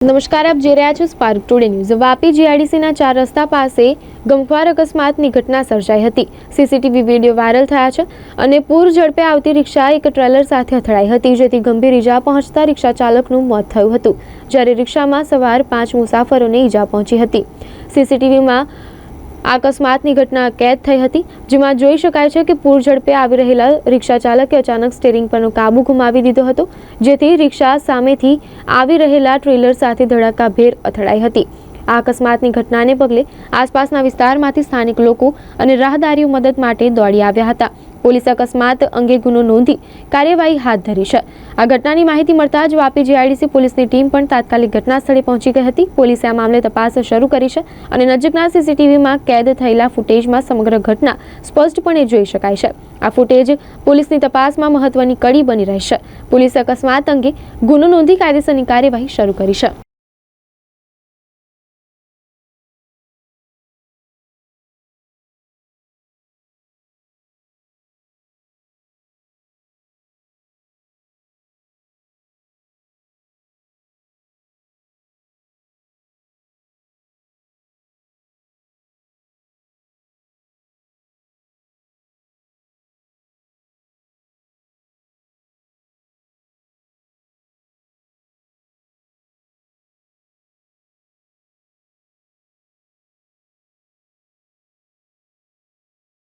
નમસ્કાર, આપ જોઈ રહ્યા છો સ્પાર્ક ટુડે ન્યૂઝ વાપી જીઆઈડીસીના ચાર રસ્તા પાસે ગમખ્વાર અકસ્માતની ઘટના સર્જાઈ હતી. સીસીટીવી વીડિયો વાયરલ થયા છે અને પૂર ઝડપે આવતી રિક્ષા એક ટ્રેલર સાથે અથડાઈ હતી, જેથી ગંભીર ઈજા પહોંચતા રિક્ષા ચાલકનું મોત થયું હતું. જ્યારે રિક્ષામાં સવાર પાંચ મુસાફરોને ઈજા પહોંચી હતી. સીસીટીવીમાં આ અકસ્માતની ઘટના કેદ થઈ હતી, જેમાં જોઈ શકાય છે કે પૂર ઝડપે આવી રહેલા રિક્ષા ચાલકે અચાનક સ્ટેરિંગ પરનો કાબુ ગુમાવી દીધો હતો, જેથી રિક્ષા સામેથી આવી રહેલા ટ્રેલર સાથે ધડાકાભેર અથડાઈ હતી. આ અકસ્માતની ઘટનાને પગલે આસપાસના વિસ્તારમાંથી સ્થાનિક લોકો અને રાહદારીઓ મદદ માટે દોડી આવ્યા હતા. પોલીસે અકસ્માત અંગે ગુનો નોંધી કાર્યવાહી હાથ ધરી છે. આ ઘટનાની માહિતી મળતા જ વાપી જીઆઈડીસી પોલીસની ટીમ પણ તાત્કાલિક ઘટના સ્થળે પહોંચી ગઈ હતી. પોલીસે આ મામલે તપાસ શરૂ કરી છે અને નજીકના સીસીટીવીમાં કેદ થયેલા ફૂટેજમાં સમગ્ર ઘટના સ્પષ્ટપણે જોઈ શકાય છે. આ ફૂટેજ પોલીસની તપાસમાં મહત્વની કડી બની રહેશે. પોલીસે અકસ્માત અંગે ગુનો નોંધી કાયદેસરની કાર્યવાહી શરૂ કરી છે.